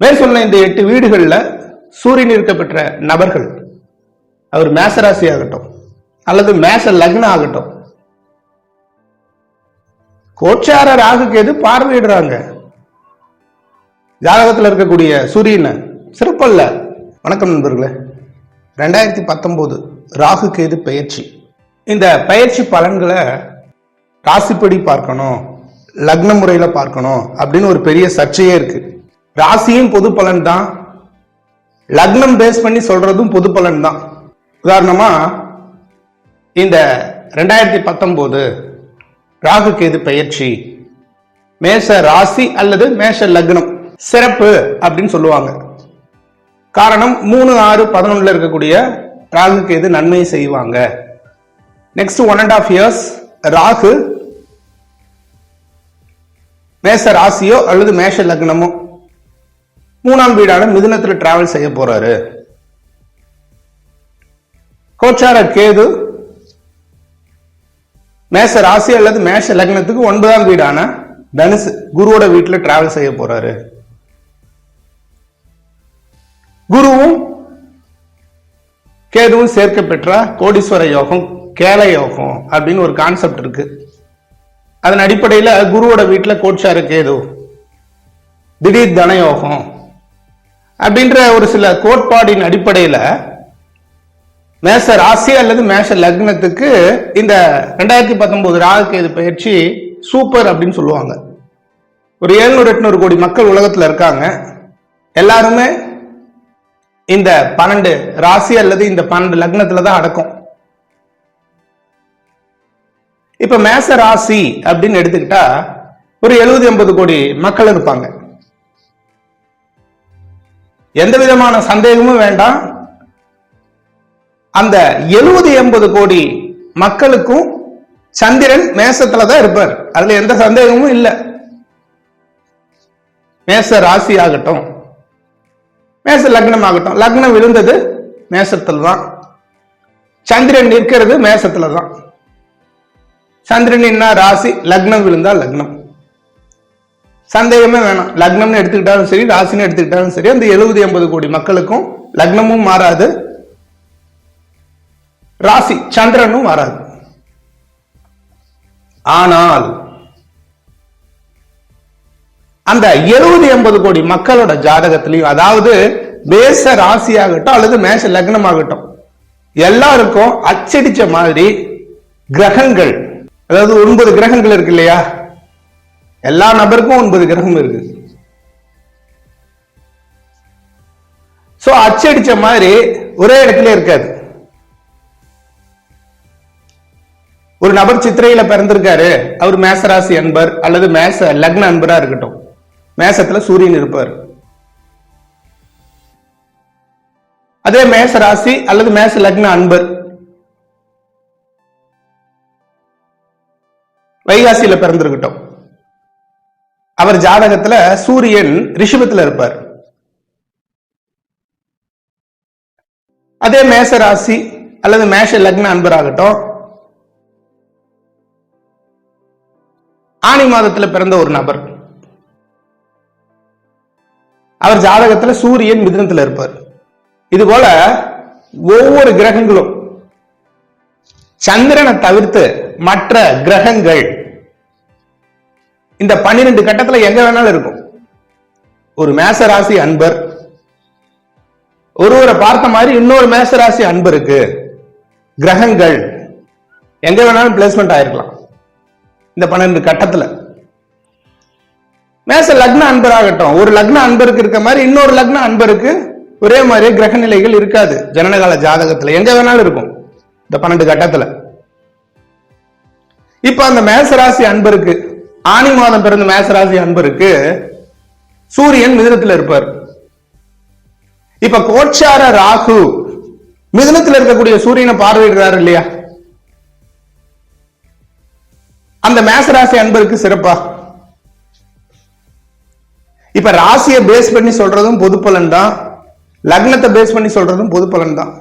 மேல் சொன்ன இந்த எட்டு வீடுகளில் சூரியன் இருக்கப்பெற்ற நபர்கள். அவர் மேசராசி ஆகட்டும் அல்லது மேச லக்னம் ஆகட்டும். கோச்சார ராகுக்கு எது பார்வையிடுறாங்க. ஜாதகத்தில் இருக்கக்கூடிய சூரியனை சிறப்பல்ல. வணக்கம் நண்பர்களே. ரெண்டாயிரத்தி பத்தொம்போது ராகு கேது பயிற்சி. இந்த பயிற்சி பலன்களை ராசிப்படி பார்க்கணும் லக்ன முறையில் பார்க்கணும் அப்படின்னு ஒரு பெரிய சர்ச்சையே இருக்கு. ராசியும் பொது பலன் தான் லக்னம் பேஸ் பண்ணி சொல்றதும் பொது பலன் தான் உதாரணமா இந்த ரெண்டாயிரத்தி பத்தொன்பது ராகு கேது பயிற்சி மேஷ ராசி அல்லது மேஷ லக்னம் சிறப்பு அப்படின்னு சொல்லுவாங்க. காரணம் மூணு ஆறு பதினொன்னுல இருக்கக்கூடிய ராகு கேது நன்மையை செய்வாங்க. Next one and half years Rahu மேஷ ராசியோ அல்லது மேஷ லக்னமோ. மூணாம் வீடான மிதுனத்தில் டிராவல் செய்ய போறாரு. கோச்சார கேது மேஷ ராசி அல்லது மேஷ லக்னத்துக்கு ஒன்பதாம் வீடான தனுசு குருவோட வீட்டில் டிராவல் செய்ய போறாரு. குருவும் கேதுவும் சேர்க்க பெற்ற கோடீஸ்வர யோகம் கேல யோகம் அப்படின்னு ஒரு கான்செப்ட் இருக்கு. அதன் அடிப்படையில் குருவோட வீட்டில் கோட்சாரு கேது திடீர் தன யோகம் அப்படின்ற ஒரு சில கோட்பாடின் அடிப்படையில் மேச ராசி அல்லது மேஷ லக்னத்துக்கு இந்த ரெண்டாயிரத்தி பத்தொன்பது ராகுகேது பயிற்சி சூப்பர் அப்படின்னு சொல்லுவாங்க. ஒரு எழுநூறு எட்நூறு கோடி மக்கள் உலகத்தில் இருக்காங்க. எல்லாருமே இந்த பன்னெண்டு ராசி அல்லது இந்த பன்னெண்டு லக்னத்துல தான் அடக்கும். இப்ப மேச ராசி அப்படின்னு எடுத்துக்கிட்டா ஒரு எழுபது எண்பது கோடி மக்கள் இருப்பாங்க. எந்த விதமான சந்தேகமும் வேண்டாம். அந்த எழுபது எண்பது கோடி மக்களுக்கும் சந்திரன் மேசத்துல தான் இருப்பார். அதுல எந்த சந்தேகமும் இல்லை. மேச ராசி ஆகட்டும். மேச லக்னம் ஆகட்டும் லக்னம் விழுந்தது மேசத்துல தான். சந்திரன் நிற்கிறது மேசத்துல தான். சந்திரன் என்ன? ராசி. லக்னம் விழுந்தா லக்னம். சந்தேகமே வேணாம். லக்னம்னு எடுத்துக்கிட்டாலும் சரி ராசின்னு எடுத்துக்கிட்டாலும் சரி அந்த எழுபது எண்பது கோடி மக்களுக்கும் லக்னமும் மாறாது. ராசி சந்திரனும் மாறாது. ஆனால் அந்த எழுபது எண்பது கோடி மக்களோட ஜாதகத்திலையும் அதாவது மேச ராசியாகட்டும் அல்லது மேச லக்னமாகட்டும் எல்லாருக்கும் அச்சடிச்ச மாதிரி கிரகங்கள் அதாவது ஒன்பது கிரகங்கள் இருக்கு இல்லையா? எல்லா நபருக்கும் ஒன்பது கிரகம் இருக்கு. சோ அச்சடிச்ச மாதிரி ஒரே இடத்துல இருக்காது ஒரு நபர் சித்திரையில பிறந்திருக்காரு. அவர் மேசராசி அன்பர் அல்லது மேச லக்ன அன்பரா இருக்கட்டும். மேசத்துல சூரியன் இருப்பார். அதே மேச ராசி அல்லது மேச லக்ன அன்பர். வைகாசியில பிறந்திருக்கட்டும். அவர் ஜாதகத்துல சூரியன் ரிஷபத்துல இருப்பார். அதே மேச ராசி அல்லது மேஷ லக்ன அன்பராகட்டும் ஆணி மாதத்துல பிறந்த ஒரு நபர். அவர் ஜாதகத்துல சூரியன் மிதனத்துல இருப்பார். இது போல ஒவ்வொரு கிரகங்களும் சந்திரனை தவிர்த்து மற்ற கிரகங்கள் இந்த பன்னிரெண்டு கட்டத்துல எங்க வேணாலும் இருக்கும். ஒரு மேச ராசி அன்பர் ஒருவரை பார்த்த மாதிரி இன்னொரு மேசராசி அன்பருக்கு கிரகங்கள் எங்க வேணாலும் பிளேஸ்மெண்ட் ஆயிருக்கலாம். இந்த பன்னெண்டு கட்டத்துல. மேச லக்ன அன்பராகட்டும் ஒரு லக்ன அன்பருக்கு இருக்க மாதிரி இன்னொரு லக்ன அன்பருக்கு ஒரே மாதிரி கிரக நிலைகள் இருக்காது. ஜனனகால ஜாதகத்துல எங்க வேணாலும் இருக்கும் இந்த பன்னெண்டு கட்டத்துல. இப்ப அந்த மேசராசி அன்பருக்கு ஆணி மாதம் பிறந்த மேசராசி அன்பருக்கு சூரியன் மிதனத்தில் இருப்பார். இப்ப கோச்சார ராகு மிதனத்தில் இருக்கக்கூடிய சூரியனை பார்வையிடுறாரு இல்லையா? அந்த மேசராசி அன்பருக்கு சிறப்பா. இப்ப ராசியை பேஸ் பண்ணி சொல்றதும் பொது பலன் தான் லக்னத்தை பேஸ் பண்ணி சொல்றதும் பொது பலன் தான்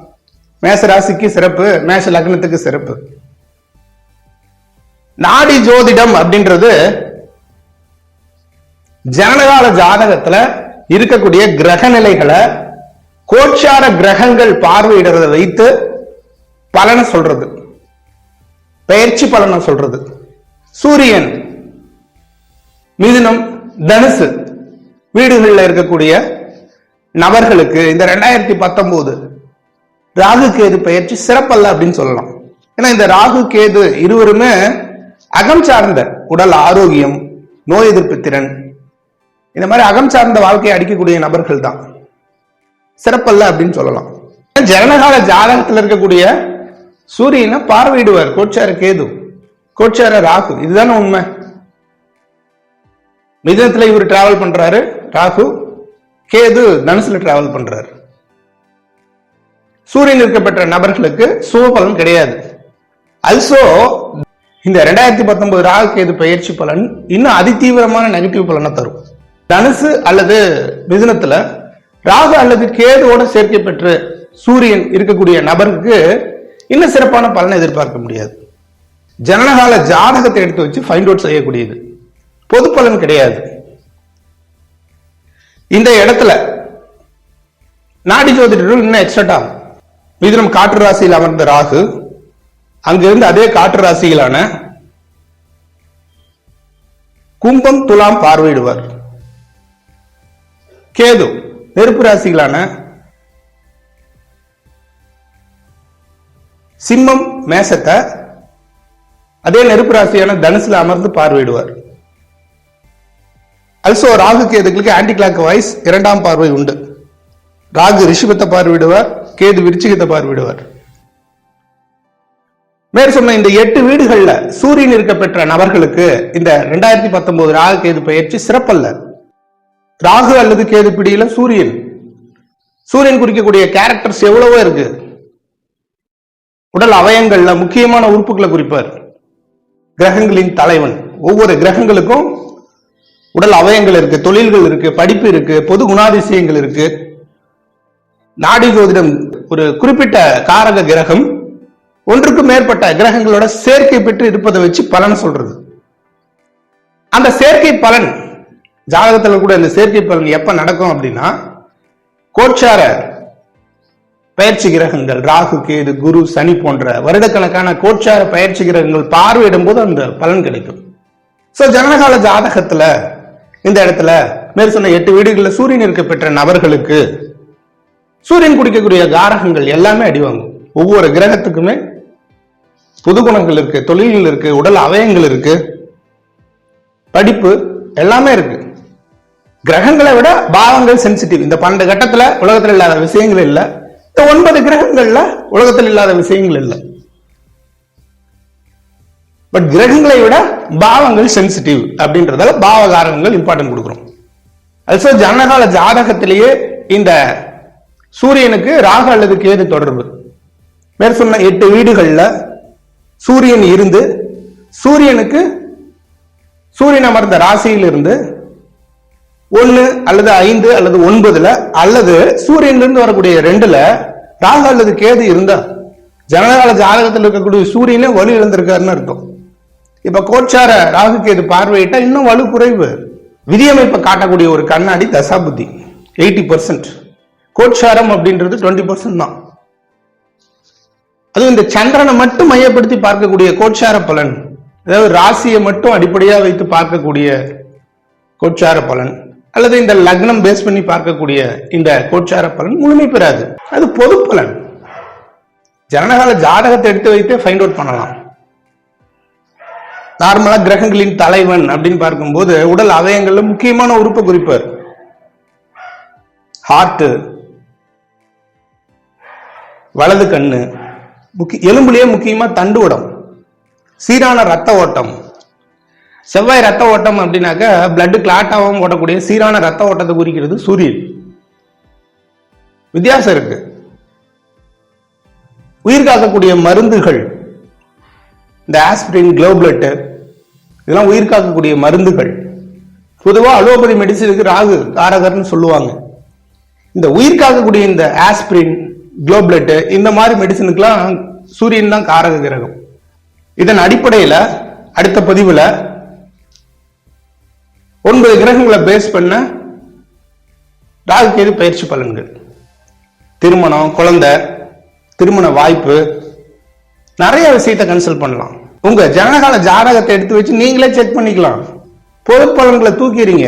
மேச ராசிக்கு சிறப்பு மேஷ லக்னத்துக்கு சிறப்பு. நாடி ஜோதிடம் அப்படின்றது ஜனகால ஜாதகத்துல இருக்கக்கூடிய கிரக நிலைகளை கோட்சார கிரகங்கள் பார்வையிடுறதை வைத்து பலனை சொல்றது. பயிற்சி பலனை சொல்றது. சூரியன் மிதுனம் தனுசு வீடுகளில் இருக்கக்கூடிய நபர்களுக்கு இந்த ரெண்டாயிரத்தி பத்தொன்பது ராகு கேது பயிற்சி சிறப்பல்ல அப்படின்னு சொல்லலாம். ஏன்னா இந்த ராகு கேது இருவருமே அகம் சார்ந்த உடல் ஆரோக்கியம் நோய் எதிர்ப்பு திறன். இந்த மாதிரி அகம் சார்ந்த வாழ்க்கையை அடிக்கக்கூடிய நபர்கள் தான். சிறப்பல்ல அப்படின்னு சொல்லலாம். ஜனனகால ஜாதகத்தில் இருக்கக்கூடிய சூரியனை பார்வையிடுவார். கோச்சார கேது கோச்சார ராகு இதுதானே உண்மை. மிதனத்துல இவர் டிராவல் பண்றாரு. ராகு கேது தனுசுல டிராவல் பண்றாரு. சூரியன் இருக்கப்பட்ட நபர்களுக்கு சுபபலன் கிடையாது. அல்சோ இந்த ரெண்டாயிரத்தி பத்தொன்பது ராகு கேது பயிற்சி பலன் இன்னும் அதிதீவிரமான நெகட்டிவ் பலனை தரும். தனுசு அல்லது மிதுனத்துல ராகு அல்லது கேதுவோட சேர்க்கை பெற்று சூரியன் இருக்கக்கூடிய நபருக்கு இன்னும் சிறப்பான பலனை எதிர்பார்க்க முடியாது. ஜனனகால ஜாதகத்தை எடுத்து வச்சு ஃபைண்ட் அவுட் செய்யக்கூடியது. பொது பலன் கிடையாது. இந்த இடத்துல நாடி ஜோதிடர்கள் இன்னும் எக்ஸ்ட்ரட் ஆகும். மிதுனம் காற்று ராசியில் அமர்ந்த ராகு அங்கிருந்து அதே காற்று ராசிகளான கும்பம் துலாம் பார்வையிடுவார். கேது நெருப்பு ராசிகளான சிம்மம் மேசத்தை அதே நெருப்பு ராசியான தனுசுல அமர்ந்து பார்வையிடுவார். அல்சோ ராகு கேதுகளுக்கு ஆன்டி கிளாக் வைஸ் இரண்டாம் பார்வை உண்டு. ராகு ரிஷபத்தை பார்வையிடுவார் கேது விருச்சிகத்தை பார்வையிடுவார். மேற் சொன்ன இந்த எட்டு வீடுகள்ல சூரியன் இருக்க பெற்ற நபர்களுக்கு இந்த ரெண்டாயிரத்தி பத்தொன்பது ராகு கேது பயிற்சி சிறப்பல்ல. ராகு அல்லது கேது பிடியில சூரியன். சூரியன் குறிக்கக்கூடிய கேரக்டர்ஸ் எவ்வளவோ இருக்கு. உடல் அவயங்கள்ல முக்கியமான உறுப்புகளை குறிப்பார். கிரகங்களின் தலைவன். ஒவ்வொரு கிரகங்களுக்கும் உடல் அவயங்கள் இருக்கு தொழில்கள் இருக்கு படிப்பு இருக்கு பொது குணாதிசயங்கள் இருக்கு. நாடி ஜோதிடம் ஒரு குறிப்பிட்ட காரக கிரகம். ஒன்றுக்கும் மேற்பட்ட கிரகங்களோட சேர்க்கை பெற்று இருப்பதை வச்சு பலன் சொல்றது. அந்த சேர்க்கை பலன் ஜாதகத்தில் கூட இந்த சேர்க்கை பலன் எப்ப நடக்கும் அப்படின்னா கோச்சார பயிற்சி கிரகங்கள் ராகு கேது குரு சனி போன்ற வருடக்கணக்கான கோச்சார பயிற்சி கிரகங்கள் பார்வையிடும் போது அந்த பலன் கிடைக்கும். சோ ஜனனகால ஜாதகத்துல இந்த இடத்துல மேற் சொன்ன எட்டு வீடுகளில் சூரியன் இருக்க பெற்ற நபர்களுக்கு சூரியன் குடிக்கக்கூடிய காரகங்கள் எல்லாமே அடிவாங்கும் ஒவ்வொரு கிரகத்துக்குமே புது குணங்கள் இருக்கு தொழில்கள் இருக்கு உடல் அவயங்கள் இருக்கு படிப்பு எல்லாமே இருக்கு. கிரகங்களை விட பாவங்கள் சென்சிட்டிவ் இந்த பன்னெண்டு கட்டத்துல உலகத்தில் இல்லாத விஷயங்கள் இல்லை. இந்த ஒன்பது கிரகங்கள்ல உலகத்தில் இல்லாத விஷயங்கள் இல்லை. பட் கிரகங்களை விட பாவங்கள் சென்சிட்டிவ் அப்படின்றதால பாவகாரங்கள் இம்பார்ட்டன்ட் கொடுக்குறோம். அல்சோ ஜனகால ஜாதகத்திலேயே இந்த சூரியனுக்கு ராகு அல்லது கேது தொடர்பு. மேற்சொன்ன எட்டு வீடுகளில் சூரியன் இருந்து சூரியனுக்கு சூரியன் அமர்ந்த ராசியிலிருந்து ஒன்று அல்லது ஐந்து அல்லது ஒன்பதுல அல்லது சூரியன்லேருந்து வரக்கூடிய ரெண்டுல ராகு அல்லது கேது இருந்தா ஜனகால ஜாதகத்தில் இருக்கக்கூடிய சூரியனே வலு இழந்திருக்காருன்னு அர்த்தம். இப்ப கோச்சார ராகு கேது பார்வையிட்டா இன்னும் வலு குறைவு. விதியமைப்பை காட்டக்கூடிய ஒரு கண்ணாடி தசாபுத்தி எயிட்டி பர்சன்ட். கோச்சாரம் அப்படின்றது டுவெண்ட்டி பர்சன்ட் தான். அதுவும் இந்த சந்திரனை மட்டும் மையப்படுத்தி பார்க்கக்கூடிய கோச்சார பலன். அதாவது ராசியை மட்டும் அடிப்படையாக வைத்து பார்க்கக்கூடிய கோட்சார பலன். அல்லது இந்த லக்னம் பேஸ் பண்ணி பார்க்கக்கூடிய இந்த கோச்சார பலன் முழுமை பெறாது. அது பொது பலன். ஜனனகால ஜாதகத்தை எடுத்து வைத்தே ஃபைண்ட் அவுட் பண்ணலாம். நார்மலா கிரகங்களின் தலைவன் அப்படின்னு பார்க்கும்போது உடல் அவயங்கள்ல முக்கியமான உறுப்பை குறிப்பார். ஹார்ட் வலது கண்ணு முக்கிய எலும்புலயே முக்கியமா தண்டுவடம் சீரான ரத்த ஓட்டம். செவ்வாய் ரத்த ஓட்டம் அப்படின்னாக்க பிளட் கிளாட் ஆகாம ஓடக்கூடிய சீரான ரத்த ஓட்டத்தை குறிக்கிறது சூரியன். வித்தியாசம் இருக்கு. உயிர் காக்கக்கூடிய மருந்துகள் இந்த ஆஸ்பிரின் குளோப்லெட்டு இதெல்லாம் உயிர் காக்கக்கூடிய மருந்துகள். பொதுவாக அலோபதி மெடிசனுக்கு ராகு காரகர்னு சொல்லுவாங்க. இந்த உயிர் காக்கக்கூடிய இந்த ஆஸ்பிரின் குளோப்லெட்டு இந்த மாதிரி மெடிசனுக்கெல்லாம் சூரியன் தான் காரக கிரகம். இதன் அடிப்படையில் அடுத்த பதிவில் ஒன்பது கிரகங்களை பேஸ் பண்ண ராகுகேது பயிற்சி பலன்கள். திருமணம் குழந்தை திருமண வாய்ப்பு நிறைய விஷயத்தை கன்சல்ட் பண்ணலாம். உங்க ஜனகால ஜாதகத்தை எடுத்து வச்சு நீங்களே செக் பண்ணிக்கலாம். பொது பலன்களை தூக்கிறீங்க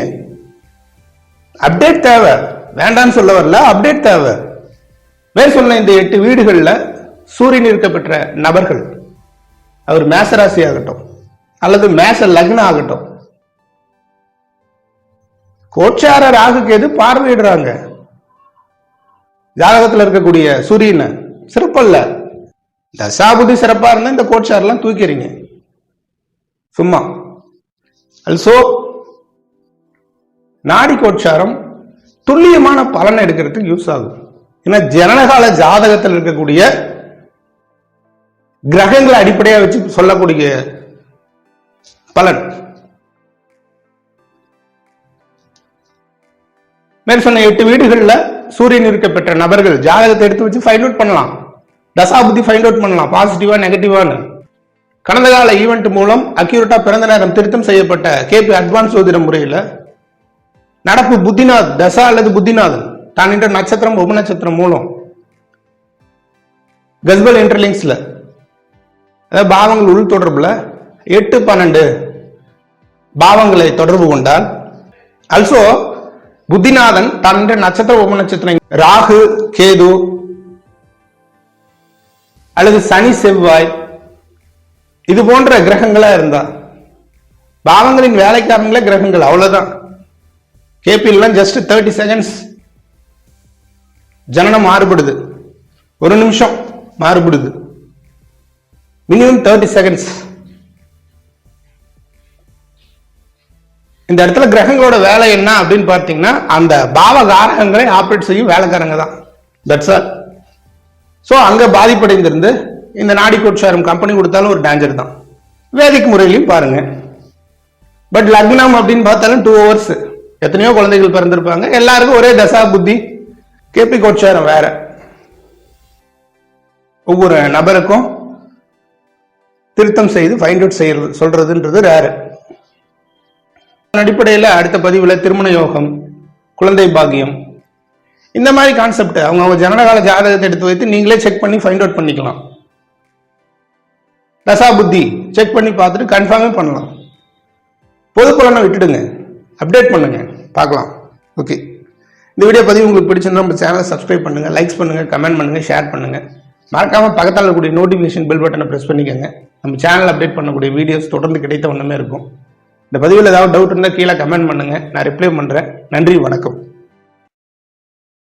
அப்டேட் தேவை. வேண்டாம்னு சொல்ல வரல அப்டேட் தேவை. வேறு சொன்ன இந்த எட்டு வீடுகளில் சூரியன் இருக்கப்பெற்ற நபர்கள். அவர் மேசராசி ஆகட்டும் அல்லது மேச லக்னம் ஆகட்டும். கோச்சார ராகுக்கு எது பார்வையிடுறாங்க. ஜாதகத்தில் இருக்கக்கூடிய சூரியனை சிறப்பல்ல. தசாபுதி சிறப்பா இருந்தா இந்த கோச்சாரெல்லாம் தூக்கிறீங்க. சும்மா. அல்சோ நாடி கோச்சாரம் துல்லியமான பலன் எடுக்கிறதுக்கு யூஸ் ஆகும். ஏன்னா ஜனனகால ஜாதகத்தில் இருக்கக்கூடிய கிரகங்களை அடிப்படையாக வச்சு சொல்லக்கூடிய பலன். மேல் சொன்ன எட்டு வீடுகளில் சூரியன் இருக்க பெற்ற நபர்கள் ஜாதகத்தை எடுத்து வச்சு ஃபைண்ட் அவுட் பண்ணலாம். தசாபுத்தி ஃபைண்ட் அவுட் பண்ணலாம். பாசிட்டிவா நெகட்டிவான்னு கடந்த கால ஈவெண்ட் மூலம் அக்யூரேட்டா பிறந்த நேரம் திருத்தம் செய்யப்பட்ட கேபி அட்வான்ஸ் சோதிட முறையில் நடப்பு புத்திநாத் தசா அல்லது புத்திநாதன். தான் என்ற நட்சத்திரம் உப நட்சத்திரம் மூலம். கஸ்பல் இன்டர்லிங்ஸில் அதாவது பாவங்கள் உள் தொடர்புல எட்டு பன்னெண்டு பாவங்களை தொடர்பு கொண்டால் அல்சோ புத்திநாதன் தான் என்ற நட்சத்திர உப நட்சத்திரம். ராகு கேது அல்லது சனி செவ்வாய் இது போன்ற கிரகங்களா இருந்தா பாவங்களின் வேலைக்காரங்களே கிரகங்கள் அவ்வளவுதான். கேபிஎல்லாம் ஜஸ்ட் தேர்ட்டி செகண்ட்ஸ் ஜனனம் மாறுபடுது. ஒரு நிமிஷம் மாறுபடுது. மினிமம் தேர்ட்டி செகண்ட்ஸ் இந்த இடத்துல கிரகங்களோட வேலை என்ன அப்படின்னு பார்த்தீங்கன்னா அந்த பாவகாரகங்களை ஆப்ரேட் செய்யும் வேலைக்காரங்க தான். தட்ஸ் ஆல் ஸோ அங்கே பாதிப்படைந்திருந்து இந்த நாடி கோட்சாரம் கம்பெனி கொடுத்தாலும் ஒரு டேஞ்சர் தான். வேதிக் முறையிலையும் பாருங்க. பட் லக்னம் அப்படின்னு பார்த்தாலும் டூ ஹவர்ஸ் எத்தனையோ குழந்தைகள் பிறந்திருப்பாங்க. எல்லாருக்கும் ஒரே தசா புத்தி. கேபி கோச்சாரம் வேற. ஒவ்வொரு நபருக்கும் திருத்தம் செய்து ஃபைண்ட் அவுட் செய்யறது சொல்றதுன்றது ரேரு அடிப்படையில் அடுத்த பதிவில் திருமண யோகம் குழந்தை பாக்கியம் இந்த மாதிரி கான்செப்ட் அவங்க அவங்க ஜனனகால ஜாதகத்தை எடுத்து வைத்து நீங்களே செக் பண்ணி ஃபைண்ட் அவுட் பண்ணிக்கலாம். ரசா புத்தி செக் பண்ணி பார்த்துட்டு கன்ஃபார்மே பண்ணலாம். பொது பலனை விட்டுடுங்க. அப்டேட் பண்ணுங்க. பார்க்கலாம். ஓகே இந்த வீடியோ பதிவு உங்களுக்கு பிடிச்சிருந்தா நம்ம சேனலை சப்ஸ்கிரைப் பண்ணுங்கள் லைக்ஸ் பண்ணுங்கள் கமெண்ட் பண்ணுங்க ஷேர் பண்ணுங்கள் மறக்காமல் பக்கத்தில் இருக்கக்கூடிய நோட்டிஃபிகேஷன் பெல் பட்டனை ப்ரெஸ் பண்ணிக்கோங்க. நம்ம சேனல் அப்டேட் பண்ணக்கூடிய வீடியோஸ் தொடர்ந்து கிடைத்த ஒன்றுமே இருக்கும். இந்த பதிவில் ஏதாவது டவுட் இருந்தால் கீழே கமெண்ட் பண்ணுங்கள் நான் ரிப்ளை பண்ணுறேன் நன்றி வணக்கம்.